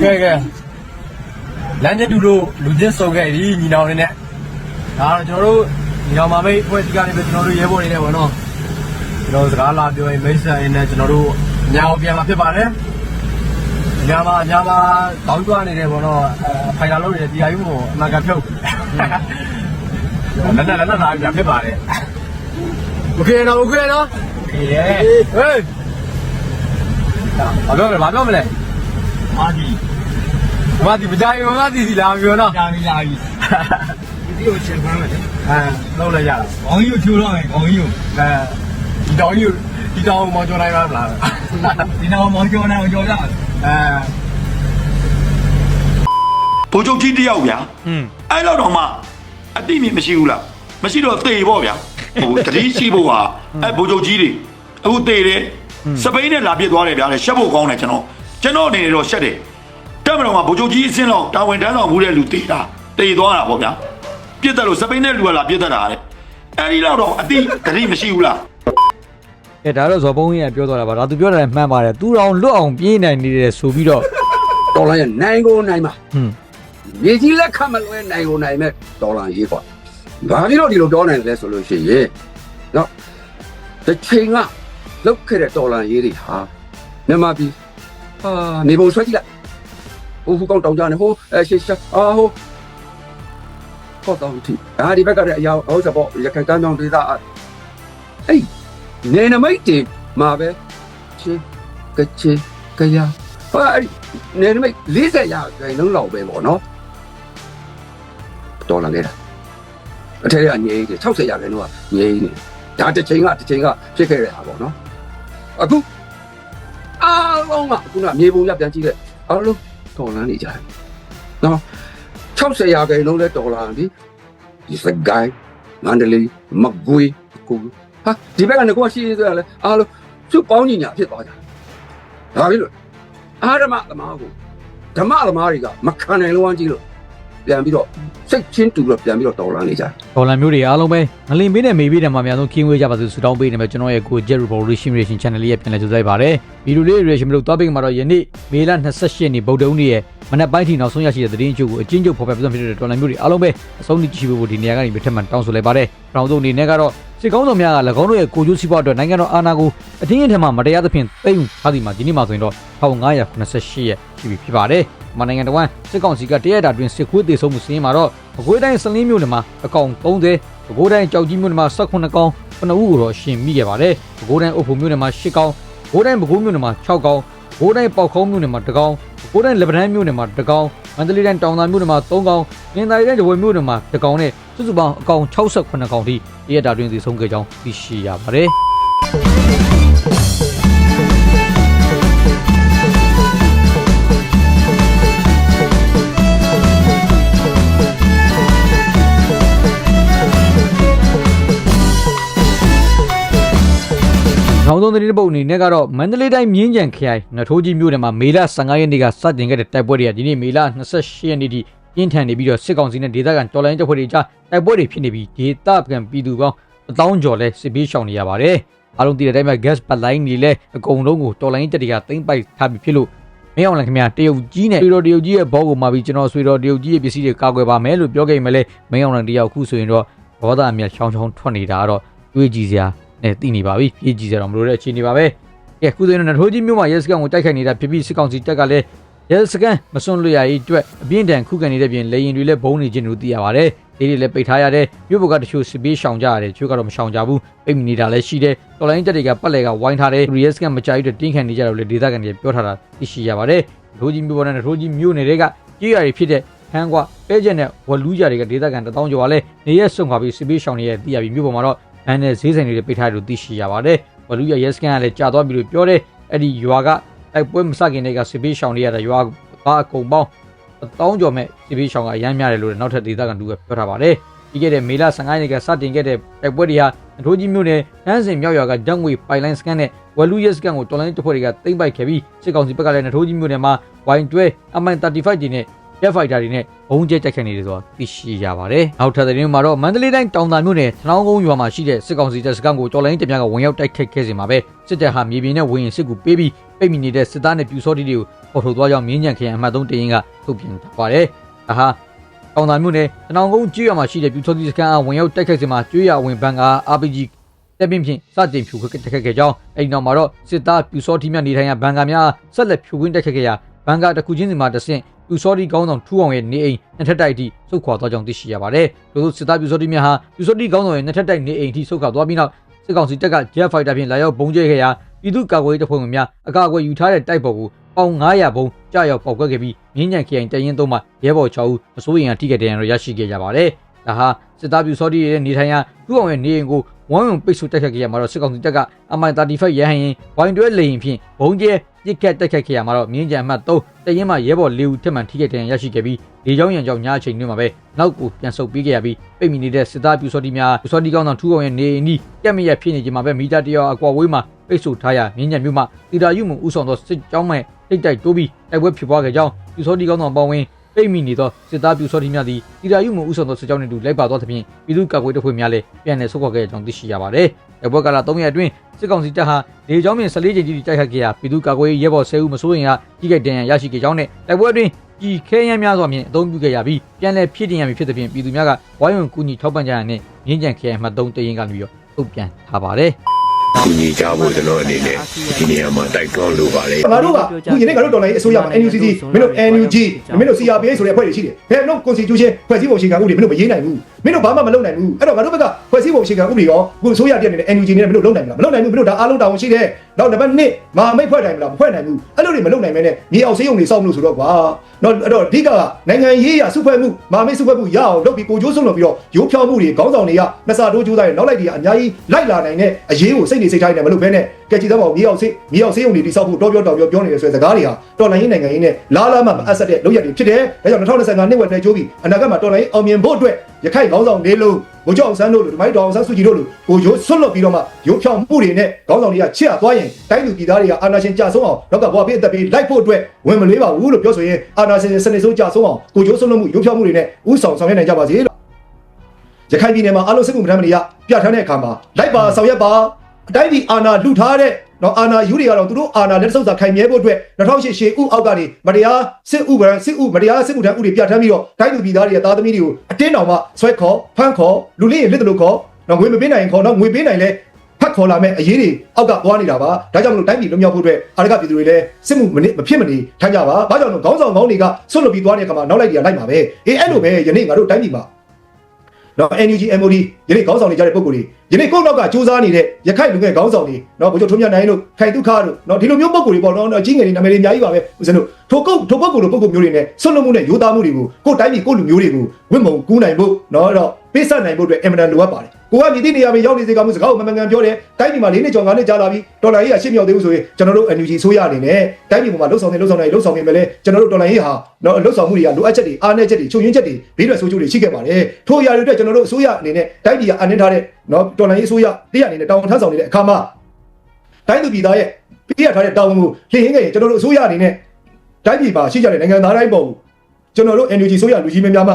ကဲကဲလမ်းကျတူတို့လူချင်းစုံခဲ့ဒီညီနောင်လေးနဲ့ဒါတော့ကျွန်တော်တို့ညီနောင်မမိတ်အဖွဲ့အစည်းကနေပဲကျွန်တော်တို့ရဲဘော်တွေနဲ့ပေါ့နော်ကျွန်တော်စကားလာပြောရင်မိတ်ဆက်ရင်းနဲ့ကျွန်တော်တို့ညာအောင်ပြန်มาဖြစ်ပါတယ်ညာမှာညာမှာတောင်းကြွနေတယ်ပေါ့နော်အဲဖိုင်လာလို့နေတရားရုံးကိုအမှန်ကဖြုတ်လက်နဲ့လက်နဲ့လာပြန်ဖြစ်ပါတယ်โอเคနော်โอเคနော်โอเคဟေးဘာပြောမလဲဘာပြောမလဲ အာဒီမဒီမကြိုင်မဒီစီလာပြောနော်ကြာပြီကြာပြီဒီကိုချင်ဖမ်းမယ်အဲလုံးလိုက်ရတာခေါင်းကြီးကိုချိုးတော့မယ်ခေါင်းကြီးကိုအဲဒီတောင်ကြီးဒီတောင်မော်ကျော်နိုင်ပါလားဒီနောက်မောင်ကျော်နေအောင်ကျော်ပြအဲဘိုးချုပ်ကြီးတယောက်ဗျာอืมအဲ့လောက်တော့မှအတိမြင်မရှိဘူးလားမရှိတော့သေပေါ့ဗျာဟိုတတိရှိဖို့ဟာအဲ့ဘိုးချုပ်ကြီးတွေအခုသေတယ်စပိန်နဲ့လာပြစ်သွားတယ်ဗျာလေရှက်ဖို့ကောင်းတယ်ကျွန်တော် ကျွန်တော်အနေနဲ့တော့ရှက်တယ်တက်မတော်မှာဘိုးချုပ်ကြီးအစင်းလောက်တာဝန်တန်းဆောင်မှုတဲ့လူသေတာသေသွားတာပေါ့ဗျာပြစ်တယ်လို့စပိန်နဲ့လူကလာပြစ်တတ်တာတဲ့အဲ့ဒီလောက်တော့အတိတတိမရှိဘူးလားအဲဒါတော့ဇော်ဘုံကြီးကပြောသွားတာပါဒါသူပြောတာလည်းမှန်ပါတယ်သူတော်လွတ်အောင်ပြေးနိုင်နေတယ်ဆိုပြီးတော့တော်လိုင်းနိုင်ကိုနိုင်မှာဟွန်းမြေကြီးလက်ခတ်မလွဲနိုင်ကိုနိုင်မဲ့တော်လိုင်းရေးကွာဘာဖြစ်လို့ဒီလိုပြောနိုင်လဲဆိုလို့ရှိရင်နော်တစ်ချိန်ကလောက်ခဲ့တဲ့တော်လိုင်းရေးတွေဟာမြန်မာပြည် ဟာနေပုံဆွဲကြည့်လိုက်ဟိုဟိုကောင်တောင်ကြနေဟိုအဲရှေ့ရှာအာဟိုဟောတောင်တီအာဒီဘက်ကလည်းအရာဟောစပေါ့ရခိုင်တန်းတောင်ဒေသအေးနေနမိတ်တင်မှာပဲချင်းကချေကရဟာအဲ့ဒီနေနမိတ်40ရာခိုင်နှုန်းလောက်ပဲပေါ့နော်တော်လာနေတာအထက်ကငြိမ်းတယ်60ရာခိုင်နှုန်းကငြိမ်းနေဒါတစ်ချိန်ကတစ်ချိန်ကဖြစ်ခဲ့တဲ့ဟာပေါ့နော်အခု အားလုံးကခုနမြေပုံရပြန်ကြည့်လိုက်အားလုံးတော်လာနေကြတယ်နော်60ရာခိုင်နှုန်းလဲတော်လာပြီဒီစကိုင်းမန္တလေးမကွေးကူဟာဒီဘက်ကငကောရှိသေးတယ်လဲအားလုံးသူ့ပေါင်းညီညာဖြစ်သွားကြဒါပြီလို့အာဓမ္မသမားကိုဓမ္မသမားတွေကမခံနိုင်လို့ဝမ်းကြီးလို့ပြန်ပြီးတော့စိတ်ချင်းတူတော့ပြန်ပြီးတော့တော်လာနေကြတယ်ဒေါ်လာမျိုးတွေအားလုံးပဲငလင်ပေးတဲ့မေပေးတဲ့မှာအများဆုံးကင်းဝေးကြပါစေဆုတောင်းပေးနေမှာကျွန်တော်ရဲ့ကို Jet Revolution Ration Channel လေးရဲ့ပြန်လည်ကြိုးစားပါရစေ ဗီဒီယိုလေး reaction မလို့တောက်ပိတ်မှာတော့ယနေ့မေလ28ရက်နေ့ဗုဒ္ဓဦးနေ့ရဲ့မနက်ပိုင်းထိနောက်ဆုံးရရှိတဲ့သတင်းအချို့ကိုအချင်းချုပ်ဖော်ပြပြသဖြစ်တဲ့ဒေါ်လာမျိုးတွေအားလုံးပဲအဆုံးထိကြည့်ဖို့ဒီနေရာကနေပြထက်မှန်တောင်းဆိုလိုက်ပါတယ်။နောက်ဆုံးအနေနဲ့ကတော့စစ်ကောင်းဆောင်များက၎င်းတို့ရဲ့ကိုကျိုးစီးပွားအတွက်နိုင်ငံတော်အာဏာကိုအထင်အထင်မှမတရားသဖြင့်သိမ်းထားသည်မှာဒီနေ့မှဆိုရင်တော့1588ရက်ရှိပြီဖြစ်ပါတယ်။မနိုင်ငံတော်ဝန်စစ်ကောင်စီကတရက်တာတွင်စစ်ခွေးတေဆုံးမှုစင်းမှာတော့အကွေးတိုင်းစလင်းမြို့နယ်မှာအကောင်30ပဲခူးတိုင်းကြောက်ကြီးမြို့နယ်မှာ18ကောင်9ဦးကိုတော့ရှင်မိခဲ့ပါတယ်။ပဲခူးတိုင်းအုပ်ဖို့မြို့နယ်မှာ10ကောင် ပဲခူးတိုင်းပဲခူးမြို့နယ်မှာ6ကောင်ပဲခူးတိုင်းပေါက်ခေါင်းမြို့နယ်မှာ1ကောင်ပဲခူးတိုင်းလက်ပတန်းမြို့နယ်မှာ1ကောင်မန္တလေးတိုင်းတောင်သာမြို့နယ်မှာ3ကောင်ကင်သာရီတိုင်းဒဝဲမြို့နယ်မှာ1ကောင်နဲ့စုစုပေါင်းအကောင်68ကောင်ထိတရက်တာတွင်သေဆုံးခဲ့ကြောင်းသိရှိရပါတယ်။ နောက်ဆုံးသတင်းတစ်ပုတ်အနေနဲ့ကတော့မန္တလေးတိုင်းမြင်းကြံခရိုင်နထိုးကြီးမြို့နယ်မှာမေလ15ရက်နေ့ကစတင်ခဲ့တဲ့တိုက်ပွဲတွေကဒီနေ့မေလ28ရက်နေ့ထိပြင်းထန်နေပြီးတော့စစ်ကောင်စီနဲ့ဒေသခံတော်လိုင်းတပ်ဖွဲ့တွေကြားတိုက်ပွဲတွေဖြစ်နေပြီးဒေသခံပြည်သူပေါင်း1000ကျော်လဲစစ်ပြေးရှောင်နေရပါတယ်။အားလုံးသိတဲ့အတိုင်းပဲ gas pipeline တွေလည်းအကုန်လုံးကိုတော်လိုင်းတပ်တွေကသိမ်းပိုက်ထားပြီးဖြစ်လို့မင်းအောင်လည်းခင်ဗျာတရုတ်ကြီးနဲ့ဆွေတော်တရုတ်ကြီးရဲ့ဘောကိုမှာပြီးကျွန်တော်ဆွေတော်တရုတ်ကြီးရဲ့ပစ္စည်းတွေကာကွယ်ပါမယ်လို့ပြောခဲ့ရင်လည်းမင်းအောင်လည်းတယောက်ခုဆိုရင်တော့ဘောသားအမြတ်ချောင်းချောင်းထွက်နေတာကတော့တွေးကြည့်စရာ နဲ့သိနေပါပြီပြေးကြည့်စရာတော့မလိုတဲ့အခြေအနေပါပဲကဲခုဆိုရင်တော့နထိုးကြီးမြို့မှာရဲစခန်းကိုတိုက်ခိုက်နေတာဖြစ်ပြီးစစ်ကောင်စီတပ်ကလည်းရဲစခန်းမစွန့်လွတ်ရရေးအတွက်အပြင်းထန်ခုခံနေတဲ့ပြင်လေရင်တွေလည်းဘုံနေခြင်းလို့သိရပါတယ်ဒီတွေလည်းပိတ်ထားရတဲ့မြို့ပေါ်ကတချို့စစ်ပေးရှောင်ကြရတယ်ချို့ကတော့မရှောင်ကြဘူးပိတ်မိနေတာလည်းရှိတယ်တော်လိုင်းတက်တွေကပတ်လည်ကဝိုင်းထားတယ်ရဲစခန်းမကြိုက်တဲ့တင်းခံနေကြတယ်လို့ဒေသခံတွေပြောထားတာသိရှိရပါတယ်ထိုးကြီးမြို့ပေါ်နဲ့ထိုးကြီးမြို့နယ်တွေကကြေးရတွေဖြစ်တဲ့ဟန်းကွာပဲချက်နဲ့ဝလူးကြတွေကဒေသခံ1000ကျော်ကလည်းနေရက်ဆုံခါပြီးစစ်ပေးရှောင်နေရသိရပြီးမြို့ပေါ်မှာတော့ ဘန်းနဲ့ဈေးဆိုင်တွေပိတ်ထားတယ်လို့သိရှိရပါတယ်ဝလူးရရဲစခန်းကလည်းကြာသွားပြီလို့ပြောတယ်အဲ့ဒီရွာကတိုက်ပွဲမစခင်တည်းကစစ်ပေးရှောင်နေရတဲ့ရွာဘာအကုန်ပေါင်း1000ကျော်မဲ့စစ်ပေးရှောင်ကအရမ်းများတယ်လို့နောက်ထပ်ဒေသခံတူကပြောထားပါတယ်ပြီးခဲ့တဲ့မေလ15ရက်နေ့ကစတင်ခဲ့တဲ့တိုက်ပွဲတွေဟာအထိုးကြီးမြို့နယ်နန်းစင်မြောက်ရွာကဓာတ်ငွေပိုင်လိုင်းစကန်နဲ့ဝလူရဲစကန်ကိုတော်လိုင်းတပ်ဖွဲ့တွေကသိမ်းပိုက်ခဲ့ပြီးစစ်ကောင်စီဘက်ကလည်းနထိုးကြီးမြို့နယ်မှာဝိုင်တွဲ MI35 ကြီးနဲ့ Jet Fighter တွေနဲ့ဘုံကျဲတိုက်ခိုက်နေတယ်ဆိုတာသိရှိရပါတယ်။နောက်ထပ်သတင်းမှာတော့မန္တလေးတိုင်းတောင်သာမြို့နယ်ထနောင်းကုန်းရွာမှာရှိတဲ့စစ်ကောင်စီတပ်စခန်းကိုတော်လိုင်းတပြားကဝင်ရောက်တိုက်ခိုက်ခဲ့စဉ်မှာပဲစစ်တပ်ဟာမြေပြင်နဲ့ဝင်ရင်စစ်ကူပေးပြီးပိတ်မိနေတဲ့စစ်သားနဲ့ပြူစောတိတွေကိုပေါ်ထုတ်သွားကြောင်းမြင်းကြံခရိုင်အမှတ်3တရင်ကထုတ်ပြန်ထားပါတယ်။ဒါဟာတောင်သာမြို့နယ်ထနောင်းကုန်းကျွော်မှာရှိတဲ့ပြူစောတိစခန်းအားဝင်ရောက်တိုက်ခိုက်စဉ်မှာကျွော်ဝင်ဘန်က RPG တက်ပင်းဖြင့်စတင်ဖြူခတ်တက်ခတ်ခဲ့ကြောင်းအဲဒီနောက်မှာတော့စစ်သားပြူစောတိမြနေထိုင်ရာဘန်ကာများဆက်လက်ဖြူခင်းတက်ခတ်ခဲ့ရာ ဘန်ကာတစ်ခုချင်းစီမှာတဆင့်ပြူစောတိကောင်းဆောင်ထူအောင်ရဲ့နေအိမ်နှစ်ထပ်တိုက်အထိဆုတ်ခွာသွားကြောင်းသိရှိရပါတယ်။ဒါ့စစ်သားပြူစောတိမြဟာပြူစောတိကောင်းဆောင်ရဲ့နှစ်ထပ်တိုက်နေအိမ်အထိဆုတ်ခွာသွားပြီးနောက်စစ်ကောင်စီတပ်က Jet Fighter ဖြင့်လာရောက်ဘုံကျဲခဲ့ရာပြည်သူ့ကာကွယ်ရေးတပ်ဖွဲ့ဝင်များအကာအကွယ်ယူထားတဲ့တိုက်ပေါ်ကိုပေါင်900ဘုံကြာရောက်ပေါက်ကွက်ခဲ့ပြီးမြင်းကြံခရိုင်တရင်သုံးမှရဲဘော်6ဦးအစိုးရထိခဲ့တဲ့ရန်ရရှိခဲ့ကြပါတယ်။ဒါဟာစစ်သားပြူစောတိရဲ့နေထိုင်ရာထူအောင်ရဲ့နေအိမ်ကိုဝမ်းဝံပိတ်ဆို့တက်ခတ်ခဲ့ရမှာတော့စစ်ကောင်စီတပ်က MI35 ရဟန်ရင်ဝိုင်တွဲလေရင်ဖြင့်ဘုံကျဲ ပြစ်ခတ်တက်ခတ်ခဲ့ရမှာတော့မြင်းကြံမှတ်3တရင်မှရဲဘော်၄ဦးထက်မှန်ထိခဲ့တဲ့ရရှိခဲ့ပြီးလေကြောင်းရန်ကြောင့်ညအချိန်တွင်မှာပဲနောက်ကိုပြန်ဆုတ်ပေးခဲ့ရပြီးပိတ်မိနေတဲ့စစ်သားပြူစောတိများပြူစောတိကောင်းဆောင်ထူအောင်ရဲ့နေအိမ်ဒီတက်မရဖြစ်နေခြင်းမှာပဲမီတာတရာအကွာဝေးမှာပိတ်ဆို့ထားရမြင်းကြံမြို့မှာတီတာယုမှုဥဆောင်သောစစ်ကြောင်းမဲ့တိတ်တိုက်တိုးပြီးတိုက်ပွဲဖြစ်ပွားခဲ့ကြောင်းပြူစောတိကောင်းဆောင်ပေါင်းဝင် ပိတ်မိနေသောစစ်သားပြူစောတိများသည်တီတာယုမှုဥဆောင်သောစစ်ကြောင်းနှင့်တူလိုက်ပါသောသဖြင့်ပြည်သူ့ကာကွယ်တပ်ဖွဲ့များလည်းပြန်လည်ဆုတ်ခွာခဲ့ကြောင်းသိရှိရပါတယ်။တိုက်ပွဲကာလ3ရက်အတွင်းစစ်ကောင်စီတပ်ဟာလေကြောင်းမြင့်14ကြိမ်ကြီးတိုက်ခတ်ခဲ့ရာပြည်သူ့ကာကွယ်ရေးရဲဘော်10ဦးမစိုးရင်ကကြီးကြိုက်တန်ရန်ရရှိခဲ့ကြောင်းနဲ့တိုက်ပွဲအတွင်းကြီးခဲယမ်းများစွာဖြင့်အသုံးပြုခဲ့ရပြီးပြန်လည်ဖြစ်တင်ရမည်ဖြစ်သဖြင့်ပြည်သူများကဝိုင်းဝန်းကူညီထောက်ပံ့ကြရတဲ့မြင်းကြံခရိုင်မှ3တရင်ကနေပြီးတော့ထုတ်ပြန်ထားပါတယ်။ ကူညီကြဖို့ကျွန်တော်အနေနဲ့ဒီနေရာမှာတိုက်တွန်းလိုပါတယ်ငါတို့ကခုယနေ့ငါတို့တော်လိုင်းအစိုးရမှာ NUCC မင်းတို့ NUG မင်းတို့ CRPA ဆိုတဲ့အဖွဲ့တွေရှိတယ်ဘယ်တော့ Constitution ဖွဲ့စည်းပုံအခြေခံဥပဒေမင်းတို့မရေးနိုင်ဘူးမင်းတို့ဘာမှမလုပ်နိုင်ဘူးအဲ့တော့ငါတို့ဘက်ကဖွဲ့စည်းပုံအခြေခံဥပဒေရောအခုအစိုးရတည်းနေတဲ့ NUG နဲ့မင်းတို့လုပ်နိုင်မလားမလုပ်နိုင်ဘူးမင်းတို့ဒါအားလုံးတာဝန်ရှိတယ်နောက်နံပါတ်1မဟာမိတ်ဖွဲ့နိုင်မလားမဖွဲ့နိုင်ဘူးအဲ့လိုတွေမလုပ်နိုင်မဲနဲ့မြေအောင်စေးုံတွေစောင့်လို့ဆိုတော့ကွာနော်အဲ့တော့အဓိကကနိုင်ငံရေးရစုဖွဲ့မှုမဟာမိတ်စုဖွဲ့မှုရအောင်လုပ်ပြီးကိုကျိုးဆုံးလုပ်ပြီးတော့ရိုးဖြောင်းမှုတွေခေါင်းဆောင်တွေကနှစ်ဆတိုးကျိုးသားတွေနောက်လိုက်တွေကအများကြီးလိုက်လာနိုင်တဲ့အရေးကိုစိတ်နေစိတ်ထားနေမလို့ဘဲနဲ့ကဲကြည်သားမောင်မြေအောင်စေးမြေအောင်စေးုံတွေတိစောက်ဖို့တော့ပြောတော့ပြောပြောနေတဲ့ဆိုတဲ့စကားတွေဟာတော်လိုင်းရေးနိုင်ငံရေးနဲ့လားလားမှမအပ်ဆက်တဲ့လုပ်ရက်တွေဖြစ်တယ်ဒါကြောင့်2025နှစ်ဝက်တည်းကျိုးပြီးအနာဂတ်မှာတော်လိုင်းအောင်မြင်ဖို့အတွက်ရခိုင်ခေါင်းဆောင်လေးလုံးဘိုးကျောင်းဆန်းတို့လိုဒီမိုင်းတော်အောင်ဆန်းစုကြည်တို့လိုကိုရိုးဆွတ်လွတ်ပြီးတော့မှရိုးဖြောင်းမှုတွေနဲ့ခေါင်းဆောင်တွေကချစ်ရသွားရင်တိုင်းလူပြည်သားတွေကအာဏာရှင်ကြဆုံးအောင်တော့ကဘွားပြည့်အသက်ပြီးလိုက်ဖို့အတွက်ဝင်မလေးပါဘူးလို့ပြောဆိုရင်အာဏာရှင်စနစ်ဆုံးကြဆုံးအောင်ကိုရိုးဆွတ်လွတ်မှုရိုးဖြောင်းမှုတွေနဲ့ဥဆောင်ဆောင်ရွက်နိုင်ကြပါစေလို့ရခိုင်ပြည်နယ်မှာအလုံးစစ်မှုမထမ်းမနေရပြဋ္ဌာန်းတဲ့အခါမှာလိုက်ပါဆောင်ရွက်ပါအ တိုင်းဒီအာဏာလူထားတဲ့နော်အာဏာယူတွေကတော့သူတို့အာဏာလက်ဆုပ်စာခိုင်မြဲဖို့အတွက်2008ရှေ့ဥအောက်ကနေမတရားစစ်ဥပဒေစစ်ဥမတရားစစ်မှုထမ်းဥတွေပြဋ္ဌာန်းပြီးတော့တိုင်းသူပြည်သားတွေရဲ့သားသမီးတွေကိုအတင်းတော်မှဆွဲခေါ်ဖမ်းခေါ်လူလေးရင်လက်တလို့ခေါ်နော်ငွေမပေးနိုင်ရင်ခေါ်နော်ငွေပေးနိုင်လဲဖတ်ခေါ်လာမဲ့အရေးတွေအောက်ကသွားနေတာပါဒါကြောင့်မလို့တိုင်းပြည်လွတ်မြောက်ဖို့အတွက်အာရကပြည်သူတွေလည်းစစ်မှုမနစ်မဖြစ်မနေထိုင်ကြပါဘာကြောင့်လဲခေါင်းဆောင်ခေါင်းတွေကဆွတ်လွတ်ပြီးသွားတဲ့အခါမှာနောက်လိုက်တွေကလိုက်ပါပဲအေးအဲ့လိုပဲယနေ့ငါတို့တိုင်းပြည်မှာနော် NUG MOD ယနေ့ခေါင်းဆောင်နေကြတဲ့ပုံကိုယ်တွေ ယနေ့ကိုယ့်နောက်ကစူးစမ်းနေတဲ့ရခိုင်လူငယ်ခေါင်းဆောင်တွေနော်ဘုရားထုံးမြတ်နိုင်တို့ခိုင်ဒုက္ခတို့နော်ဒီလိုမျိုးပုံကိုယ်တွေပေါ့နော်အကြီးငယ်တွေနာမည်တွေအများကြီးပါပဲဦးဇင်းတို့ထိုကုတ်ထိုပုတ်ကိုယ်လိုပုံကိုယ်မျိုးတွေနဲ့ဆွတ်လွတ်မှုနဲ့ရိုးသားမှုတွေကိုကိုယ်တိုင်းပြည်ကိုယ်လူမျိုးတွေကိုဝင့်မုံကူးနိုင်ဖို့နော်အဲ့တော့ပေးဆက်နိုင်ဖို့အတွက်အင်မတန်လိုအပ်ပါတယ်ကိုကမြည်သည့်နေရာမှာရောက်နေစေကမှုစကားကိုမမှန်ကန်ပြောတယ်တိုင်းပြည်မှာ၄နှစ်ကျော်၅နှစ်ကြာလာပြီဒေါ်လာရေးကရှင်းမြောက်သေးဘူးဆိုရင်ကျွန်တော်တို့ NUG ဆိုရအနေနဲ့တိုင်းပြည်ပေါ်မှာလှုပ်ဆောင်နေလှုပ်ဆောင်နေလှုပ်ဆောင်နေမယ်လေကျွန်တော်တို့ဒေါ်လာရေးဟာနော်လှုပ်ဆောင်မှုတွေကလိုအပ်ချက်တွေအားနည်းချက်တွေချုပ်ရင်းချက်တွေဘေးရွယ်ဆိုးကျိုးတွေရှိခဲ့ပါတယ်ထို့အရာတွေအတွက်ကျွန်တော်တို့အစိုးရအနေနဲ့တိုင်းပြည်ကအနှင်းထားတဲ့ နော်ဒေါ်လာရေးအစိုးရတရားအနေနဲ့တာဝန်ထမ်းဆောင်နေတဲ့အခါမှာတိုင်းသူပြည်သားရဲ့ပြရထားတဲ့တာဝန်ကိုလှည့်ရင်းခဲ့ရင်ကျွန်တော်တို့အစိုးရအနေနဲ့တိုင်းပြည်မှာရှိကြတဲ့နိုင်ငံသားတိုင်းပေါ်ကိုကျွန်တော်တို့ NUG ဆိုရလူကြီးမင်းများမှ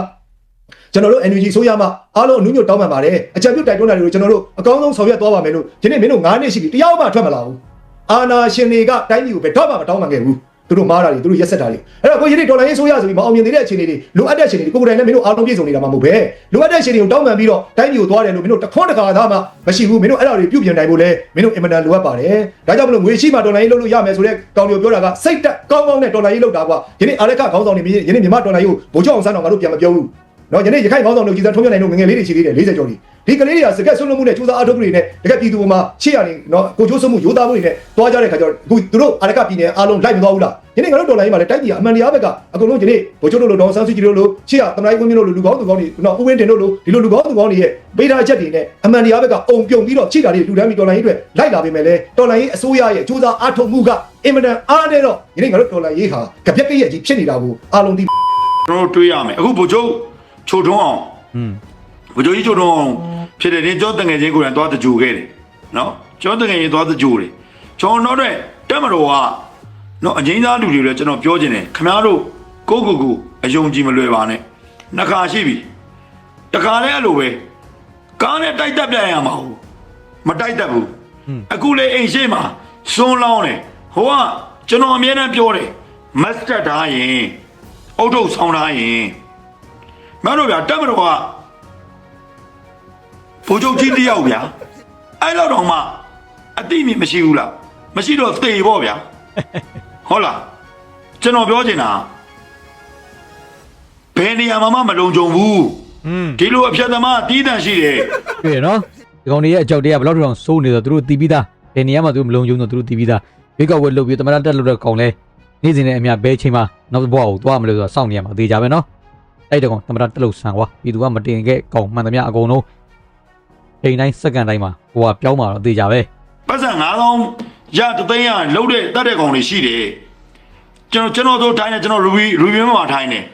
ကျွန်တော်တို့ NUG ဆိုရမှအားလုံးအနုညွတ်တောင်းပန်ပါတယ်အကြံပြုတိုက်တွန်းတာတွေကိုကျွန်တော်တို့အကောင်းဆုံးဆောင်ရွက်သွားပါမယ်လို့ဒီနေ့မင်းတို့9နှစ်ရှိပြီတရားမှထွက်မလာဘူးအာနာရှင်တွေကတိုင်းပြည်ကိုဘယ်တော့မှမတောင်းပန်ခဲ့ဘူး သူတို့မားတာတွေသူတို့ရက်ဆက်တာတွေအဲ့တော့ကိုကြီးတွေဒေါ်လာရင်းဆိုရဆိုပြီးမအောင်မြင်သေးတဲ့အခြေအနေတွေလိုအပ်တဲ့အခြေအနေတွေကိုယ်တိုင်နဲ့မင်းတို့အားလုံးပြည့်စုံနေတာမှမဟုတ်ပဲလိုအပ်တဲ့အခြေအနေကိုတောင်းပန်ပြီးတော့တိုင်းပြည်ကိုသွားတယ်လို့မင်းတို့တခွန်းတကာသားမှမရှိဘူးမင်းတို့အဲ့ဒါတွေပြုပြင်နိုင်ဖို့လဲမင်းတို့အင်မတန်လိုအပ်ပါတယ်ဒါကြောင့်မလို့ငွေရှိမှဒေါ်လာရင်းလုပ်လို့ရမယ်ဆိုတဲ့ကောင်းမျိုးပြောတာကစိတ်တက်ကောင်းကောင်းနဲ့ဒေါ်လာရင်းလုပ်တာကွာယနေ့အာရခခေါင်းဆောင်တွေယနေ့မြန်မာဒေါ်လာရင်းကိုဗိုလ်ချုပ်အောင်ဆန်းတော်ငါတို့ပြန်မပြောဘူး နော်ယနေ့ရခိုင်ခေါင်းဆောင်တို့ကြီးစားထုံးပြနိုင်လို့ငငယ်လေးတွေရှိသေးတယ်40ကျော်ဒီဒီကလေးတွေကစကက်ဆွလို့မှုနဲ့စူးစမ်းအားထုတ်မှုတွေနဲ့တကက်ပြည်သူပေါ်မှာရှေ့ရနေနော်ကိုချိုးဆွမှုရိုးသားမှုတွေနဲ့တွားကြတဲ့ခါကျတော့အခုသူတို့အာရကပြည်နယ်အားလုံးလိုက်မသွားဘူးလားယနေ့ငါတို့ဒေါ်လာရင်းမှာလည်းတိုက်ပြည်အမှန်တရားဘက်ကအကုန်လုံးယနေ့ဗိုလ်ချုပ်တို့လိုဒေါ်ဆန်းစုကြည်တို့လိုရှေ့ရသမလိုက်ကွင်းမျိုးတို့လိုလူကောင်းသူကောင်းတွေနော်ဦးဝင်းတင်တို့လိုဒီလိုလူကောင်းသူကောင်းတွေရဲ့ပေးထားချက်တွေနဲ့အမှန်တရားဘက်ကအုံပြုံပြီးတော့ချိတာတွေလူတန်းပြီးဒေါ်လာရင်းအတွက်လိုက်လာပေမဲ့လည်းဒေါ်လာရင်းအစိုးရရဲ့စူးစမ်းအားထုတ်မှုကအင်မတန်အားတဲ့တော့ယနေ့ငါတို့ဒေါ်လာရင်းဟာကြပြက်ကရဲ့ကြီးဖြစ်နေတာကိုအားလုံးသိကျွန်တော်တို့တွေးရမယ်အခုဗိုလ်ချုပ် ချိုထွန်းအောင်อืมဗိုလ်ချုပ်ကြီးချိုထွန်းအောင်ဖြစ်တဲ့ဒီကျောင်းတငယ်ချင်းကိုယ်တိုင်သွားတကြိုခဲ့တယ်နော်ကျောင်းတငယ်ချင်းသွားတကြိုတယ်ကျွန်တော်တို့တက်မတော်ကနော်အငိမ့်သားလူတွေလည်းကျွန်တော်ပြောချင်တယ်ခမားတို့ကိုကိုကိုအယုံကြည်မလွယ်ပါနဲ့နှစ်ခါရှိပြီတခါလဲအဲ့လိုပဲကားနဲ့တိုက်တက်ပြန်ရမှာဟုတ်မတိုက်တက်ဘူးအခုလေအိမ်ရှိမှာစွန်းလောင်းတယ်ဟိုကကျွန်တော်အမြဲတမ်းပြောတယ်မတ်စတာထားရင်အုတ်ထုတ်ဆောင်းထားရင် မင်းတို့ဗျာတက်မတော်ကဘိုးချုပ်ကြီးတယောက်ဗျာအဲ့လောက်တော့မှအတိအမြင်မရှိဘူးလားမရှိတော့သေပေါ့ဗျာဟုတ်လားကျွန်တော်ပြောချင်တာဘယ်နေရာမှာမှမလုံခြုံဘူးอืมဒီလိုအဖြတ်သမားတီးတန့်ရှိတယ်တွေ့ရနော်ဒီကောင်တွေရဲ့အကြောက်တရားဘယ်လောက်တောင်စိုးနေတော့သူတို့တီးပြီးသားဘယ်နေရာမှာသူတို့မလုံခြုံတော့သူတို့တီးပြီးသားရွေးကောက်ဝဲလုပ်ပြီးတမရတက်လို့တဲ့ကောင်လဲနေ့စဉ်နဲ့အမြဘဲချိန်မှာနောက်ဘဝကိုသွားမလို့ဆိုတာစောင့်နေရမှာအသေးကြပဲနော် အဲ့တကောင်တမရတက်လို့ဆန်ကွာပြည်သူကမတင်ခဲ့ကောင်မှန်သမျှအကုန်လုံးချိန်တိုင်းစက္ကန့်တိုင်းမှာဟိုကပြောင်းมาတော့အသေးကြပဲပတ်စံ9000ရတသိန်းရလှုပ်တဲ့တတ်တဲ့ကောင်တွေရှိတယ်ကျွန်တော်ကျွန်တော်တို့ထိုင်းတယ်ကျွန်တော် review review မှာထိုင်းတယ်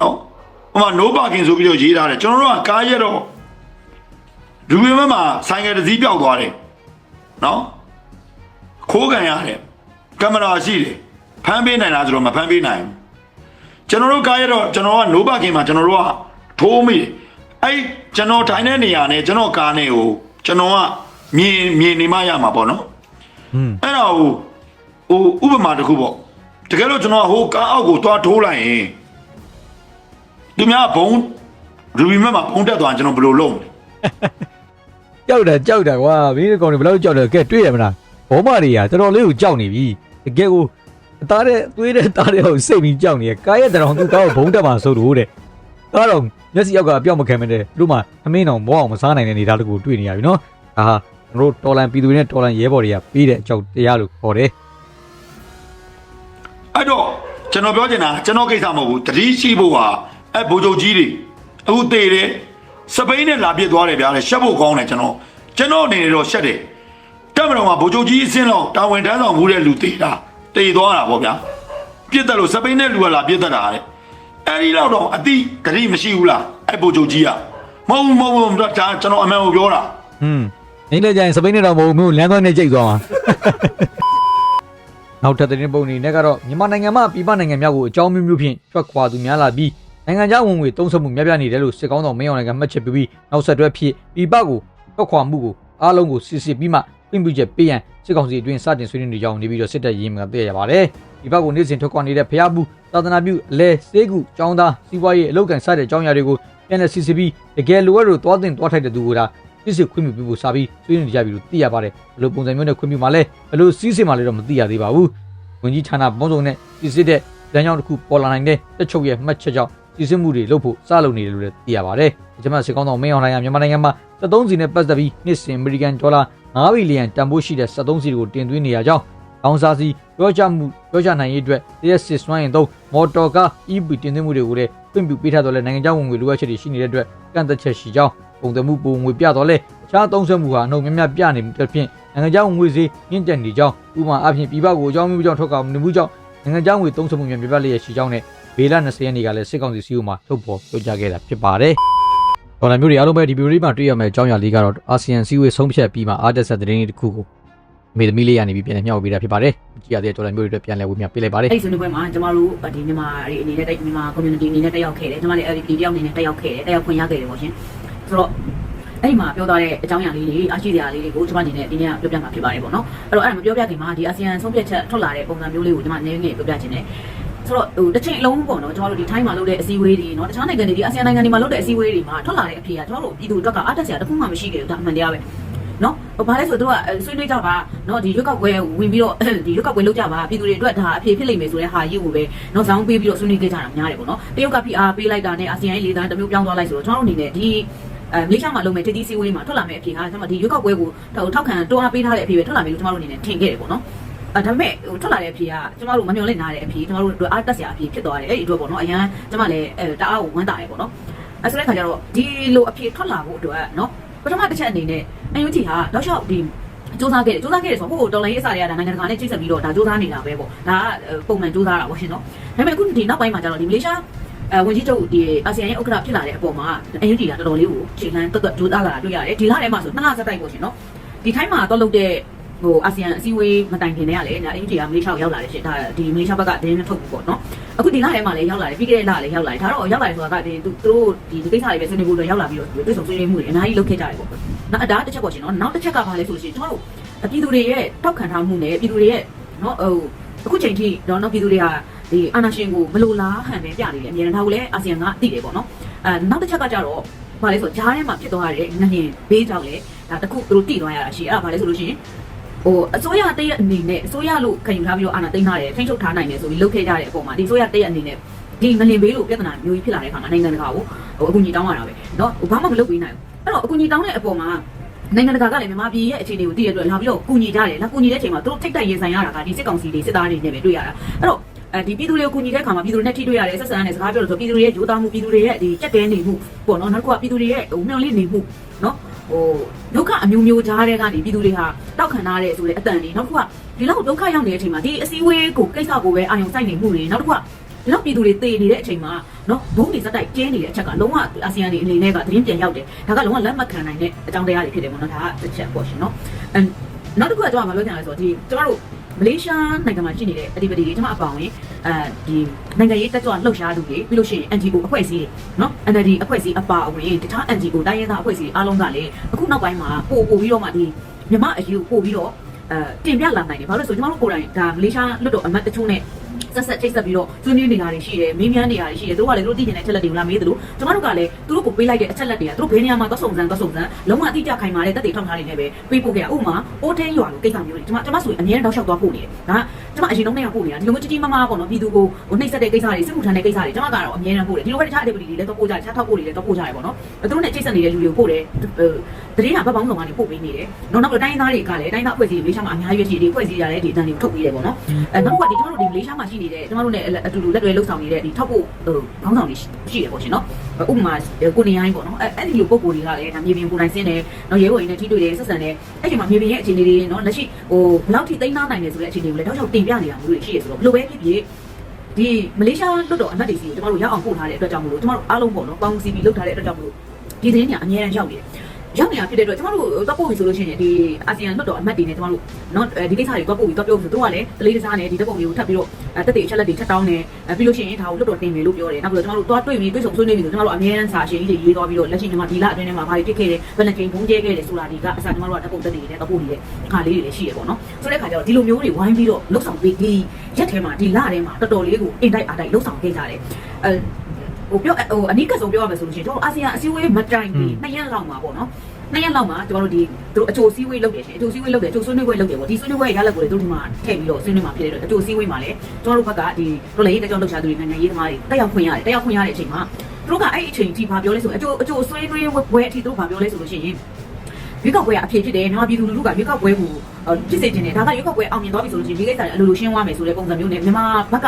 နော်ဟိုမှာ no parking ဆိုပြီးတော့ရေးထားတယ်ကျွန်တော်တို့ကကားရက်တော့ review မှာဆိုင်ကယ်တစ်စီးပြောက်သွားတယ်နော်ခိုးကန်ရတယ်ကင်မရာရှိတယ်ဖမ်းပေးနိုင်လားဆိုတော့မဖမ်းပေးနိုင်ဘူး ကျွန်တော်တို့ကားရက်တော့ကျွန်တော်က no parking မှာကျွန်တော်တို့ကထိုးမိတယ်အဲ့ကျွန်တော်ထိုင်တဲ့နေရာနဲ့ကျွန်တော်ကားနဲ့ကိုကျွန်တော်ကမြင်မြင်နေမှရမှာပေါ့နော်อืมအဲ့ဒါဟိုဟိုဥပမာတစ်ခုပေါ့တကယ်လို့ကျွန်တော်ဟိုကားအောက်ကိုသွားထိုးလိုက်ရင်သူများဘုံရူဘီမက်မှာဘုံတက်သွားရင်ကျွန်တော်ဘယ်လိုလုပ်မလဲကြောက်တယ်ကြောက်တယ်ကွာမင်းတို့ကောင်တွေဘယ်လောက်ကြောက်တယ်ကဲတွေ့ရမလားဘောမတွေကတော်တော်လေးကိုကြောက်နေပြီတကယ်ကို အသားတဲ့သွေးတဲ့သားတဲ့ကိုစိတ်ပြီးကြောက်နေရကားရဲ့တောင်သူကားကိုဘုံတက်မှာဆိုလို့တဲ့ကားတော့မျက်စိယောက်ကအပြောက်မခံမတဲ့တို့မှသမင်းတော်မောအောင်မစားနိုင်တဲ့နေသားတကူတွေ့နေရပြီနော်ဒါဟာကျွန်တော်တို့တော်လန်ပြည်သူတွေနဲ့တော်လန်ရဲဘော်တွေကပြီးတဲ့အကြောက်တရားလို့ခေါ်တယ်အဲ့တော့ကျွန်တော်ပြောချင်တာကျွန်တော်ကိစ္စမဟုတ်ဘူးတတိရှိဖို့ဟာအဲ့ဘိုးချုပ်ကြီးတွေအခုတေတယ်စပိန်နဲ့လာပြစ်သွားတယ်ဗျာလေရှက်ဖို့ကောင်းတယ်ကျွန်တော်ကျွန်တော်အနေနဲ့တော့ရှက်တယ်တက်မတော်မှာဘိုးချုပ်ကြီးအစင်းလောက်တာဝန်ထမ်းဆောင်မှုတဲ့လူတေတာ တေသွားတာပေါ့ဗျာပြစ်တယ်လို့စပိန်နဲ့လူကလာပြစ်တတ်တာတဲ့အဲ့ဒီလောက်တော့အတိဂရိမရှိဘူးလားအဲ့ဘိုးချုပ်ကြီးကမဟုတ်ဘူးမဟုတ်ဘူးဒါကျွန်တော်အမှန်ကိုပြောတာဟွန်းနေလေကြရင်စပိန်နဲ့တော့မဟုတ်ဘူးမျိုးလမ်းသွားနေကြိတ်သွားမှာနောက်ထပ်တဲ့ပုံအနေနဲ့ကတော့မြန်မာနိုင်ငံမှာပြည်ပနိုင်ငံများကိုအကြောင်းမျိုးမျိုးဖြင့်ထွက်ခွာသူများလာပြီးနိုင်ငံခြားဝင်ငွေတုံးဆက်မှုများပြားနေတယ်လို့စစ်ကောင်းဆောင်မင်းအောင်နိုင်ငံမှတ်ချက်ပြုပြီးနောက်ဆက်တွဲဖြစ်ပြည်ပကိုထွက်ခွာမှုကိုအားလုံးကိုစစ်စစ်ပြီးမှ ပြင်ပချက်ပေးရန်စစ်ကောင်စီအတွင်းစတင်ဆွေးနွေးနေကြောင်းနေပြီးတော့စစ်တပ်ရင်းမှသိရပါတယ်။ပြည်ပကိုနေ့စဉ်ထွက်ခွာနေတဲ့ဖျားဘူးသာသနာပြုအလဲစေးကူចောင်းသားစီးပွားရေးအလုပ်ကန်စတဲ့ចောင်းရာတွေကိုပြန်လည်စစ်စစ်ပြီးတကယ်လိုအပ်လို့သွားတင်သွားထိုက်တဲ့သူကစစ်စစ်ခွင့်ပြုပြီးဖို့စာပြီးဆွေးနွေးနေကြပြီလို့သိရပါတယ်။ဘယ်လိုပုံစံမျိုးနဲ့ခွင့်ပြုမှလဲဘယ်လိုစီးစစ်မှလဲတော့မသိရသေးပါဘူး။ဝင်ကြီးဌာနပေါင်းစုံနဲ့စစ်စစ်တဲ့လမ်းကြောင်းတစ်ခုပေါ်လာနိုင်တဲ့တက်ချုပ်ရဲ့မှတ်ချက်ကြောင့်စစ်စစ်မှုတွေလုပ်ဖို့စလုပ်နေတယ်လို့လည်းသိရပါတယ်။ကျွန်မစစ်ကောင်းဆောင်မင်းအောင်လှိုင်ကမြန်မာနိုင်ငံမှာ73စီနဲ့ပတ်သက်ပြီးနှစ်စဉ်အမေရိကန်ဒေါ်လာ 9ဘီလီယံတန်ဖိုးရှိတဲ့73စီကိုတင်သွင်းနေရကြောင်းကောင်းစားစီပြောကြမှုပြောကြနိုင်ရေးအတွက်တရက်စစ်စွမ်းရင်သုံးမော်တော်ကား EV တင်သွင်းမှုတွေကိုလည်းပြင့်ပြပေးထားတော့လဲနိုင်ငံခြားဝင်ငွေလိုအပ်ချက်တွေရှိနေတဲ့အတွက်ကန့်သက်ချက်ရှိကြောင်းပုံသမှုပုံငွေပြတော့လဲအခြားသုံးဆွဲမှုဟာအနှုတ်များများပြနေတဲ့ဖြင့်နိုင်ငံခြားဝင်ငွေဈေးမြင့်တက်နေကြောင်းဥပမာအဖြစ်ပြည်ပကိုအကြောင်းမျိုးကြောင့်ထွက်ကောင်နေမှုကြောင့်နိုင်ငံခြားငွေသုံးဆွဲမှုများပြပြလျက်ရှိကြောင်းနဲ့ဘေလ20ရက်နေ့ကလည်းစစ်ကောင်စီစီအိုမှာထုတ်ပေါ်ပြောကြားခဲ့တာဖြစ်ပါတယ်။ ဒေါ်လာမျိုးတွေအားလုံးပဲဒီဗီဒီယိုလေးမှာတွေ့ရမယ့်အကြောင်းအရာလေးကတော့အာဆီယံစီဝေးဆုံးဖြတ်ပြီးမှအားတက်ဆက်သတင်းလေးတစ်ခုကိုအမေသမီးလေးရနေပြီးပြန်လည်မျှဝေပေးတာဖြစ်ပါတယ်။ကြည့်ရတဲ့ဒေါ်လာမျိုးတွေအတွက်ပြန်လည်ဝေမျှပေးလိုက်ပါတယ်အဲ့ဒီဆွေးနွေးပွဲမှာကျမတို့ဒီမြန်မာတွေအနေနဲ့တိုက်မြန်မာ community အနေနဲ့တက်ရောက်ခဲ့တယ်ကျမလည်း LGBT တယောက်အနေနဲ့တက်ရောက်ခဲ့တယ်တက်ရောက်ခွင့်ရခဲ့တယ်ပေါ့ရှင်ဆိုတော့အဲ့ဒီမှာပြောသွားတဲ့အကြောင်းအရာလေးတွေအားရှိစရာလေးတွေကိုကျမအနေနဲ့ဒီနေ့ပြောပြမှာဖြစ်ပါတယ်ပေါ့နော်အဲ့တော့အဲ့ဒါမပြောပြခင်မှာဒီအာဆီယံဆုံးဖြတ်ချက်ထွက်လာတဲ့ပုံစံမျိုးလေးကိုကျမနည်းနည်းပြောပြချင်တယ် ဆိုတော့ဟိုတစ်ချိန်အလုံးပေါ့နော်ကျွန်တော်တို့ဒီထိုင်းမှာလုပ်တဲ့အစည်းအဝေးတွေနော်တခြားနိုင်ငံတွေဒီအာဆီယံနိုင်ငံတွေမှာလုပ်တဲ့အစည်းအဝေးတွေမှာထွက်လာတဲ့အဖြေကကျွန်တော်တို့ပြည်သူတွေကအတက်စရာတစ်ခုမှမရှိခဲ့ဘူးဒါအမှန်တရားပဲနော်ဟိုဘာလဲဆိုတော့သူကဆွေးနွေးကြပါနော်ဒီရွက်ကောက်ပွဲဝင်ပြီးတော့ဒီရွက်ကောက်ပွဲလုပ်ကြပါပြည်သူတွေအတွက်ဒါအဖြေဖြစ်လိမ့်မယ်ဆိုတဲ့ဟာကြီးကိုပဲနော်ဇောင်းပေးပြီးတော့ဆွေးနွေးခဲ့ကြတာများတယ်ပေါ့နော်တရုတ်ကဖိအားပေးလိုက်တာနဲ့အာဆီယံရဲ့လေသံတစ်မျိုးပြောင်းသွားလိုက်ဆိုတော့ကျွန်တော်တို့အနေနဲ့ဒီအဲမလေးရှားမှာလုပ်မယ်တတိစီဝေးမှာထွက်လာမယ့်အဖြေဟာကျွန်တော်ဒီရွက်ကောက်ပွဲကိုထောက်ခံတွန်းအားပေးထားတဲ့အဖြေပဲထွက်လာမယ်လို့ကျွန်တော်တို့အနေနဲ့ထင်ခဲ့တယ်ပေါ့နော် အဲဒါပေမဲ့ဟိုထွက်လာတဲ့အဖြေကကျမတို့မမျှော်လင့်ထားတဲ့အဖြေကျမတို့တို့အားတက်စရာအဖြေဖြစ်သွားတယ်အဲ့ဒီအတွက်ပေါ့နော်အရန်ကျမလည်းအဲတအားကိုဝမ်းသာတယ်ပေါ့နော်အဲဆိုတဲ့ခါကျတော့ဒီလိုအဖြေထွက်လာဖို့အတွက်နော်ပထမတစ်ချက်အနေနဲ့အန်ယူဂျီဟာတော့ရှောက်ဒီစူးစမ်းခဲ့တယ်စူးစမ်းခဲ့တယ်ဆိုတော့ဟိုတော်လိုင်းရေးအစားတွေကဒါနိုင်ငံတကာနဲ့ချိတ်ဆက်ပြီးတော့ဒါစူးစမ်းနေတာပဲပေါ့ဒါကပုံမှန်စူးစမ်းတာပေါ့ရှင်နော်ဒါပေမဲ့အခုဒီနောက်ပိုင်းမှာကျတော့ဒီမလေးရှားအဲဝန်ကြီးချုပ်ဒီအာဆီယံရဲ့ဥက္ကဋ္ဌဖြစ်လာတဲ့အပေါ်မှာအန်ယူဂျီကတော်တော်လေးကိုချိန်လှမ်းတက်တက်စူးစမ်းလာတာတွေ့ရတယ်ဒီလထဲမှာဆိုနှစ်လဆက်တိုက်ပေါ့ရှင်နော်ဒီထိုင်းမှာတော့လုပ်တဲ့ ဟိုအာဆီယံအစည်းအဝေးမတိုင်ခင်တည်းကလည်းဒါအင်ဂျီကမလေးရှားကိုရောက်လာတယ်ရှင့်ဒါဒီမလေးရှားဘက်ကတင်းထုတ်ဘူးပေါ့နော်အခုဒီလထဲမှာလည်းရောက်လာတယ်ပြီးခဲ့တဲ့လလည်းရောက်လာတယ်ဒါတော့ရောက်လာတယ်ဆိုတာကဒီသူတို့ဒီဒီကိစ္စတွေပဲဆွေးနွေးဖို့လို့ရောက်လာပြီးတော့တွေ့ဆုံဆွေးနွေးမှုတွေအများကြီးလုပ်ခဲ့ကြတယ်ပေါ့နောက်ဒါတစ်ချက်ပေါ့ရှင်နော်နောက်တစ်ချက်ကဘာလဲဆိုလို့ရှိရင်ကျွန်တော်တို့ပြည်သူတွေရဲ့တောက်ခံထားမှုနဲ့ပြည်သူတွေရဲ့နော်ဟိုအခုချိန်ထိတော့နော်ပြည်သူတွေကဒီအာဏာရှင်ကိုမလိုလားဟန်ပဲပြနေတယ်အမြဲတမ်းဒါကိုလည်းအာဆီယံကသိတယ်ပေါ့နော်အဲနောက်တစ်ချက်ကကြတော့ဘာလဲဆိုဂျားထဲမှာဖြစ်သွားတဲ့ငလျင်ဘေးကြောင့်လေဒါတခုသူတို့တည်သွားရတာရှိအဲ့ဒါဘာလဲဆိုလို့ရှိရင် ဟိုအစိုးရတရက်အနေနဲ့အစိုးရလို့ခံယူထားပြီးတော့အာဏာသိမ်းထားတယ်ထိန်းချုပ်ထားနိုင်တယ်ဆိုပြီးလုပ်ခဲ့ကြတဲ့အပေါ်မှာဒီအစိုးရတရက်အနေနဲ့ဒီငလင်ဘေးလို့ပြဿနာမျိုးကြီးဖြစ်လာတဲ့အခါမှာနိုင်ငံတကာကိုဟိုအကူအညီတောင်းရတာပဲเนาะဘာမှမလုပ်ပေးနိုင်ဘူးအဲ့တော့အကူအညီတောင်းတဲ့အပေါ်မှာနိုင်ငံတကာကလည်းမြန်မာပြည်ရဲ့အခြေအနေကိုသိရတဲ့အတွက်လာပြီးတော့ကူညီကြတယ်လာကူညီတဲ့အချိန်မှာသူတို့ထိတ်တိုက်ရင်ဆိုင်ရတာကဒီစစ်ကောင်စီတွေစစ်သားတွေနဲ့ပဲတွေ့ရတာအဲ့တော့အဲဒီပြည်သူတွေကိုကူညီတဲ့အခါမှာပြည်သူတွေနဲ့ထိတွေ့ရတယ်ဆက်ဆံရတယ်စကားပြောလို့ဆိုပြည်သူတွေရဲ့ဂျိုးသားမှုပြည်သူတွေရဲ့ဒီကြက်တဲနေမှုပေါ့နော်နောက်တစ်ခုကပြည်သူတွေရဲ့ဟိုမျောလင့်နေမှုနော် ဟိုဒုက္ခအမျိုးမျိုးကြားတဲ့ကနေပြည်သူတွေဟာတောက်ခံထားတဲ့ဆိုတဲ့အတန်တွေနောက်တစ်ခုကဒီလောက်ဒုက္ခရောက်နေတဲ့အချိန်မှာဒီအစည်းအဝေးကိုကိစ္စကိုပဲအာရုံစိုက်နေမှုတွေနောက်တစ်ခုကဒီလောက်ပြည်သူတွေတေနေတဲ့အချိန်မှာနော်ဘုံတွေစက်တိုက်ကျင်းနေတဲ့အချက်ကလုံးဝအာဆီယံတွေအနေနဲ့ကသတင်းပြန်ရောက်တယ်ဒါကလုံးဝလက်မခံနိုင်တဲ့အကြောင်းတရားတွေဖြစ်တယ်ပေါ့နော်ဒါကတစ်ချက်ပေါ့ရှင်နော်အမ်နောက်တစ်ခုကကျွန်တော်မပြောချင်လဲဆိုတော့ဒီကျွန်တော်တို့ မလေးရှားနိုင်ငံမှာရှိနေတဲ့အဓိပတိတွေကျွန်မအပောင်ရင်အဲဒီနိုင်ငံရေးတက်ကြွလှုပ်ရှားသူတွေပြီးလို့ရှိရင် NGO အဖွဲ့အစည်းတွေနော် NLD အဖွဲ့အစည်းအပါအဝင်တခြား NGO တိုင်းရင်းသားအဖွဲ့အစည်းအားလုံးကလည်းအခုနောက်ပိုင်းမှာပို့ပို့ပြီးတော့မှဒီမြမအရေးကိုပို့ပြီးတော့အဲတင်ပြလာနိုင်တယ်ဘာလို့လဲဆိုကျွန်တော်တို့ကိုယ်တိုင်ဒါမလေးရှားလွတ်တော်အမတ်တချို့နဲ့ ဆက်ဆက်ချိတ်ဆက်ပြီးတော့ဆွေးနွေးနေတာတွေရှိတယ်မေးမြန်းနေတာတွေရှိတယ်သူတို့ကလည်းသူတို့သိကျင်တဲ့အချက်လက်တွေကိုလာမေးသလိုကျွန်တော်တို့ကလည်းသူတို့ကိုပေးလိုက်တဲ့အချက်လက်တွေကသူတို့ဘယ်နေရာမှာသွားစုံစမ်းသွားစုံစမ်းလုံးဝအတိအကျခိုင်မာတဲ့တက်တွေထောက်ထားနေနေပဲပေးပို့ခဲ့ရဥပမာအိုးထင်းရွာလိုကိစ္စမျိုးတွေကျွန်မကျွန်မဆိုရင်အများနဲ့တောက်လျှောက်သွားပို့နေတယ်ဒါကကျွန်မအရင်တော့နေရာပို့နေတာဒီလိုမျိုးကြီးကြီးမားမားပေါ့နော်ပြည်သူကိုဟိုနှိပ်စက်တဲ့ကိစ္စတွေစစ်မှုထမ်းတဲ့ကိစ္စတွေကျွန်မကတော့အများနဲ့ပို့တယ်ဒီလိုပဲတခြား activity တွေလည်းတော့ပို့ကြတယ်တခြားထောက်ပို့တွေလည်းတော့ပို့ကြတယ်ပေါ့နော်သူတို့နဲ့ချိတ်ဆက်နေတဲ့လူတွေကိုပို့တယ်တတိယဘက်ပေါင်းဆောင်ကနေပို့ပေးနေတယ်နောက်နောက်တိုင်းသားတွေကလည်းတိုင်းသားအဖွဲ့အစည်းတွေလေးရှားမှာအများကြီးရှိတယ်အဖွဲ့အစည်းတွေလည်းဒီအတန်တွေကိုထုတ်ပေးတယ်ပေါ့နော်အဲနောက်ကဒီကျွန်တော်တို့ဒီလေးရှားမှာရှိနေတဲ့ကျွန်တော်တို့နဲ့အတူတူလက်တွဲလှုပ်ဆောင်နေတဲ့ဒီထောက်ဖို့ဟိုခေါင်းဆောင်တွေရှိတယ်ပေါ့ရှင်နော်ဥပမာကိုနေရိုင်းပေါ့နော်အဲအဲ့ဒီလိုပုံကိုယ်တွေကလည်းဒါမြေပြင်ကိုယ်တိုင်ဆင်းတယ်နော်ရဲဘော်ရင်းနဲ့ထိတွေ့တယ်ဆက်ဆံတယ်အဲ့ဒီမှာမြေပြင်ရဲ့အခြေအနေတွေနော်လက်ရှိဟိုဘယ်လောက်ထိသိမ်းသားနိုင်တယ်ဆိုတဲ့အခြေအနေကိုလည်းတောက်လျှောက်တင်ပြနေတာမျိုးတွေရှိရဆိုတော့ဘယ်လိုပဲဖြစ်ဖြစ်ဒီမလေးရှားလွတ်တော်အမတ်တွေစီကိုကျမတို့ရောက်အောင်ပို့ထားတဲ့အတွက်ကြောင့်မလို့ကျမတို့အားလုံးပေါ့နော်ပေါင်းစီပြီးလုပ်ထားတဲ့အတွက်ကြောင့်မလို့ဒီသတင်းညာအများအားရောက်နေတယ် ရောက်နေတာဖြစ်တဲ့အတွက်ကျမတို့တော့ပို့ပြီဆိုလို့ရှိရင်ဒီအာဆီယံလွတ်တော်အမတ်တွေနဲ့ကျမတို့နော်ဒီကိစ္စတွေတော့ပို့ပြီတော့ပြောဆိုတော့ကလည်းတလေးတစားနဲ့ဒီတပ်ပုံတွေကိုထပ်ပြီးတော့တက်တဲ့အချက်လက်တွေထပ်တောင်းတယ်ပြီးလို့ရှိရင်ဒါကိုလွတ်တော်တင်မယ်လို့ပြောတယ်နောက်ပြီးတော့ကျမတို့သွားတွေ့ပြီးတွေ့ဆုံဆွေးနွေးပြီးဆိုကျမတို့အများအားစာရှင်းကြီးတွေရေးသွားပြီးတော့လက်ရှိညီမဒီလအတွင်းထဲမှာဘာတွေဖြစ်ခဲ့တယ်ဘယ်နှကြိမ်ဘုံကျဲခဲ့တယ်ဆိုတာဒီကအစားကျမတို့ကတပ်ပုံတက်တွေနဲ့တော့ပို့နေတဲ့ခါလေးတွေလည်းရှိရပေါ့နော်ဆိုတဲ့အခါကျတော့ဒီလိုမျိုးတွေဝိုင်းပြီးတော့လှုပ်ဆောင်ပေးဒီရက်ထဲမှာဒီလထဲမှာတော်တော်လေးကိုအင်တိုက်အားတိုက်လှုပ်ဆောင်ပေးကြတယ်အဲ ဟိုပြောဟိုအနိကဆုံးပြောရမယ်ဆိုလို့ရှိရင်တို့အာဆီယံအစည်းအဝေးမတိုင်ဘူးနှစ်ရက်လောက်မှာပေါ့နော်နှစ်ရက်လောက်မှာကျွန်တော်တို့ဒီတို့အချိုစည်းဝေးလုပ်တယ်ရှင်အချိုစည်းဝေးလုပ်တယ်အချိုဆွေးနွေးပွဲလုပ်တယ်ပေါ့ဒီဆွေးနွေးပွဲရလက်ကိုလေတို့ဒီမှာထည့်ပြီးတော့ဆွေးနွေးမှာဖြစ်တဲ့အတွက်အချိုစည်းဝေးမှာလည်းကျွန်တော်တို့ဘက်ကဒီတို့လည်းတက်ကြောင်းလှုပ်ရှားသူတွေနိုင်ငံရေးသမားတွေတက်ရောက်ခွင့်ရတယ်တက်ရောက်ခွင့်ရတဲ့အချိန်မှာတို့ကအဲ့အချိန်ထိဘာပြောလဲဆိုအချိုအချိုဆွေးနွေးပွဲအထိတို့ဘာပြောလဲဆိုလို့ရှိရင်ရွေးကောက်ပွဲကအဖြစ်ဖြစ်တယ်မြန်မာပြည်သူလူထုကရွေးကောက်ပွဲကိုဖြစ်စေချင်တယ်ဒါကရွေးကောက်ပွဲအောင်မြင်သွားပြီဆိုလို့ရှိရင်ဒီကိစ္စတွေအလိုလိုရှင်းသွားမယ်ဆိုတဲ့ပုံစံမျိုးနဲ့မြန်မာဘက်က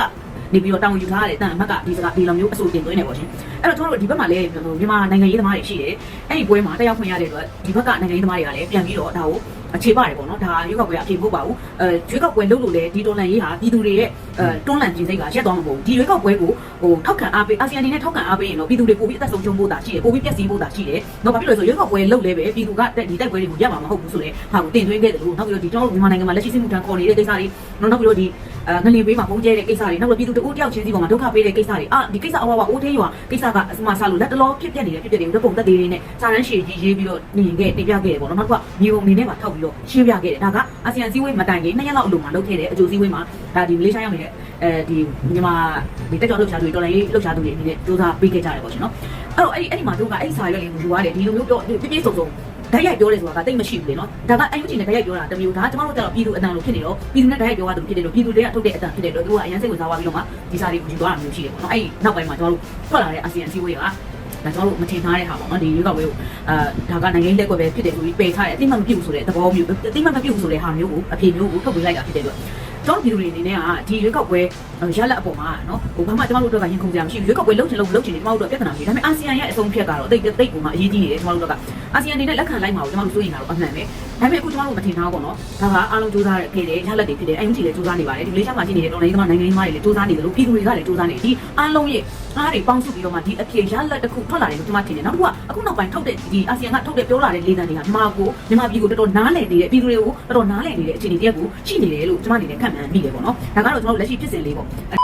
နေပြီးတော့တောင်းယူထားရတယ်တန်အမတ်ကဒီစကားဒီလိုမျိုးအဆိုတင်သွင်းနေပေါ့ရှင်အဲ့တော့ကျွန်တော်တို့ဒီဘက်မှာလည်းမြန်မာနိုင်ငံရေးသမားတွေရှိတယ်အဲ့ဒီပွဲမှာတက်ရောက်ခွင့်ရတဲ့အတွက်ဒီဘက်ကနိုင်ငံရေးသမားတွေကလည်းပြန်ပြီးတော့ဒါကိုအခြေပါတယ်ပေါ့နော်ဒါရွေးကောက်ပွဲအဖြစ်မဟုတ်ပါဘူးအဲရွေးကောက်ပွဲလုပ်လို့လေဒီတော်လန်ရေးဟာပြည်သူတွေရဲ့အဲတွန်းလန်ခြင်းစိတ်ကရက်သွားမှာမဟုတ်ဘူးဒီရွေးကောက်ပွဲကိုဟိုထောက်ခံအားပေးအာဆီယံအနေနဲ့ထောက်ခံအားပေးရင်တော့ပြည်သူတွေပိုပြီးအသက်ဆုံးရှုံးဖို့တာရှိတယ်ပိုပြီးပျက်စီးဖို့တာရှိတယ်တော့ဘာဖြစ်လို့လဲဆိုရွေးကောက်ပွဲလုပ်လဲပဲပြည်သူကဒီတိုက်ပွဲတွေကိုရပ်မှာမဟုတ်ဘူးဆိုတော့ဟာကိုတင်သွင်းခဲ့တယ်လို့နောက်ပြီးတော့ဒီကျွန်တော်တို့မြန်မာနိုင်ငံမှာလက်ရှိစစ်မှုထမ်းခေါ်နေတဲ့ကိစ္စတွေနောက်ပြီးတော့ဒီအဲ ငလင်ပေးမှာပုံကျဲတဲ့ကိစ္စတွေနောက်ပြီးပြည်သူတအုပ်တယောက်ချင်းစီပေါ်မှာဒုက္ခပေးတဲ့ကိစ္စတွေအာဒီကိစ္စအဝဝအိုးသေးရွာကိစ္စကအစမဆလို့လက်တလောဖြစ်ပြနေတဲ့ဖြစ်တဲ့တွေကိုဓပုံသက်သေးလေးနဲ့စာရန်ရှည်ကြီးရေးပြီးတော့နေခဲ့တင်ပြခဲ့တယ်ပေါ့နော်နောက်ကမြေပုံအနေနဲ့ပါထောက်ပြီးတော့ရှင်းပြခဲ့တယ်ဒါကအာဆီယံစည်းဝေးမတိုင်ခင်နှစ်ရက်လောက်အလိုမှာလုပ်ခဲ့တဲ့အကျိုးစည်းဝေးမှာဒါဒီမလေးရှားရောက်နေတဲ့အဲဒီမြန်မာဒီတက်ကြောင်လှုပ်ရှားသူတွေတော်လိုင်းလှုပ်ရှားသူတွေအနေနဲ့စူးစမ်းပေးခဲ့ကြတယ်ပေါ့ရှင်နော်အဲ့တော့အဲ့ဒီအဲ့ဒီမှာတို့ကအဲ့ဒီစာရွက်လေးကိုယူရတယ်ဒီလိုမျိုးပြောပြပြစုံစုံ ဓာတ်ရိုက်ပြောတယ်ဆိုတာကတိတ်မရှိဘူးလေနော်ဒါကအယူဂျီနဲ့ဓာတ်ရိုက်ပြောတာတမျိုးဒါကျမတို့ကတော့ပြည်သူအတန်လို့ဖြစ်နေတော့ပြည်သူနဲ့ဓာတ်ရိုက်ပြောတာဖြစ်တယ်လို့ပြည်သူတွေကထုတ်တဲ့အတန်ဖြစ်တယ်လို့သူကအရန်စိတ်ဝင်စားသွားပြီးတော့မှဒီစာတွေကိုယူသွားတာမျိုးရှိတယ်ပေါ့နော်အဲ့ဒီနောက်ပိုင်းမှာကျမတို့ထွက်လာတဲ့အာဆီယံအစည်းအဝေးကဒါကျွန်တော်တို့မထင်ထားတဲ့ဟာပေါ့နော်ဒီရွေးကောက်ပွဲကိုအာဒါကနိုင်ငံရေးလက်ကွက်ပဲဖြစ်တယ်ဆိုပြီးပယ်ထားတယ်အတိမမပြုတ်ဆိုတဲ့သဘောမျိုးအတိမမပြုတ်ဆိုတဲ့ဟာမျိုးကိုအဖြေမျိုးကိုထုတ်ပေးလိုက်တာဖြစ်တယ်လို့ကျွန်တော်ပြည်သူတွေအနေနဲ့ကဒီရွေးကောက်ပွဲရလက်အပေါ်မှာနော်ဟိုဘာမှကျွန်တော်တို့အတွက်ကရင်ခုန်ကြမရှိဘူးရွေးကောက်ပွဲလုံးချင်လုံးလုံးချင်နေကျွန်တော်တို့အတွက်ပြဿနာမရှိဘူးဒါပေမဲ့အာဆီယံရဲ့အဆုံးဖြတ်ကတော့တိတ်တိတ်ကိုမှအရေးကြီးနေတယ်ကျွန်တော်တို့က အာဆီယံအနေနဲ့လက်ခံလိုက်မှာကိုကျွန်တော်တို့စိုးရင်တာတော့အမှန်ပဲဒါပေမဲ့အခုကျွန်တော်တို့မထင်ထားဘူးပေါ့နော်ဒါကအားလုံးစူးစမ်းခဲ့တယ်ရလက်တွေဖြစ်တယ်အင်ဂျီလည်းစူးစမ်းနေပါတယ်ဒီလေးချမှာရှိနေတဲ့တော်လိုင်းသမားနိုင်ငံရေးသမားတွေလည်းစူးစမ်းနေတယ်လို့ပြည်သူတွေကလည်းစူးစမ်းနေဒီအားလုံးရဲ့အားတွေပေါင်းစုပြီးတော့မှဒီအပြေရလက်တစ်ခုထွက်လာတယ်လို့ကျွန်မထင်တယ်နောက်တစ်ခုကအခုနောက်ပိုင်းထုတ်တဲ့ဒီအာဆီယံကထုတ်တဲ့ပြောလာတဲ့လေးတန်းတွေကမြန်မာကိုမြန်မာပြည်ကိုတော်တော်နားလည်နေတဲ့ပြည်သူတွေကိုတော်တော်နားလည်နေတဲ့အခြေအနေတရက်ကိုရှိနေတယ်လို့ကျွန်မအနေနဲ့ခံမှန်းမိတယ်ပေါ့နော်ဒါကတော့ကျွန်တော်တို့လက်ရှိဖြစ်စဉ်လေးပေါ့